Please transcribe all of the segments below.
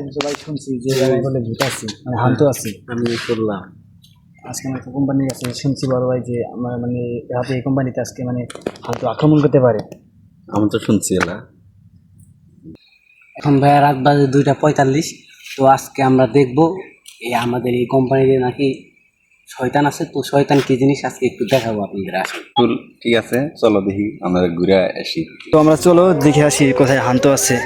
এক জায়গায় শুনছি যে বলে ভূত আছে মানে হান্ত আছে। আমি করলাম। আজকে আমার একটা কোম্পানির কাছে শুনছি বড় ভাই যে আমার মানে রাতে এই কোম্পানিতে আজকে মানে হান্ত আক্রমণ করতে পারে। আমি তো শুনছি এলা। এখন ভাইয়া রাত বাজে দুইটা পঁয়তাল্লিশ তো আজকে আমরা দেখব এই আমাদের এই কোম্পানিতে নাকি শয়তান আছে। তো শয়তান কি জিনিস আজকে একটু দেখাবো আপনাদের আসলে। ঠিক আছে চলো দেখি আমরা ঘুরে আসি। তো আমরা চলো দেখে আসি কোথায় হান্ত আছে।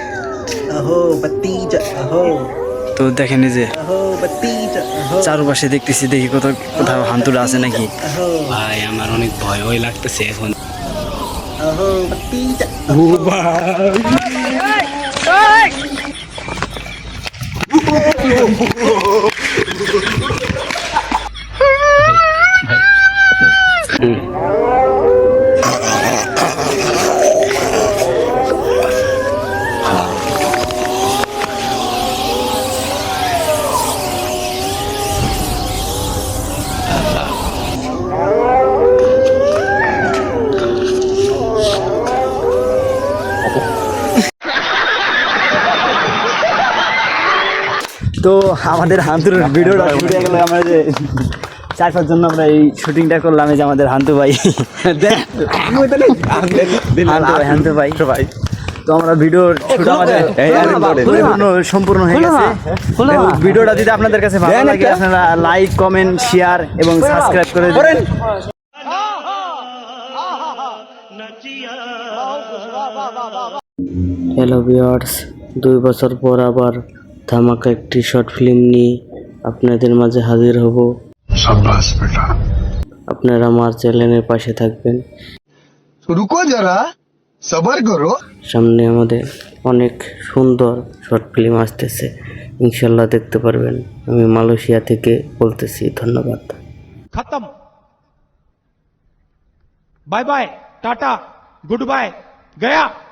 তো দেখেন এই যে আহো চারপাশে দেখতেছি দেখি কোথাও কোথাও হান্তুরা আছে নাকি? ভাই আমার অনেক ভয় ভয় লাগতেছে এখন। আহো তো আমাদের হান্তুর ভিডিওটা হয়ে গেল। আমরা যে চার পাঁচ জন্য আমরা এই শুটিংটা করলাম এই যে আমাদের হান্তু ভাই। হান্তু ভাই হান্তু ভাই। ভাই। তো আমরা ভিডিওর শুট আমাদের সম্পূর্ণ হয়ে গেছে। ভিডিওটা যদি আপনাদের কাছে ভালো লাগে আপনারা লাইক কমেন্ট শেয়ার এবং সাবস্ক্রাইব করে দেবেন হ্যালো ভিওয়ার্স দুই বছর পর আবার ধামাকা একটি শর্ট ফিল্ম নিয়ে আপনাদের মাঝে হাজির হব। আপনারা আমার চ্যানেলের পাশে থাকবেন। রুকো যারা সবার করো। সামনে আমাদের অনেক সুন্দর শর্ট ফিল্ম আসতেছে। ইনশাল্লাহ দেখতে পারবেন। আমি মালয়েশিয়া থেকে বলতেছি ধন্যবাদ। খতম। Bye bye tata goodbye Gaya.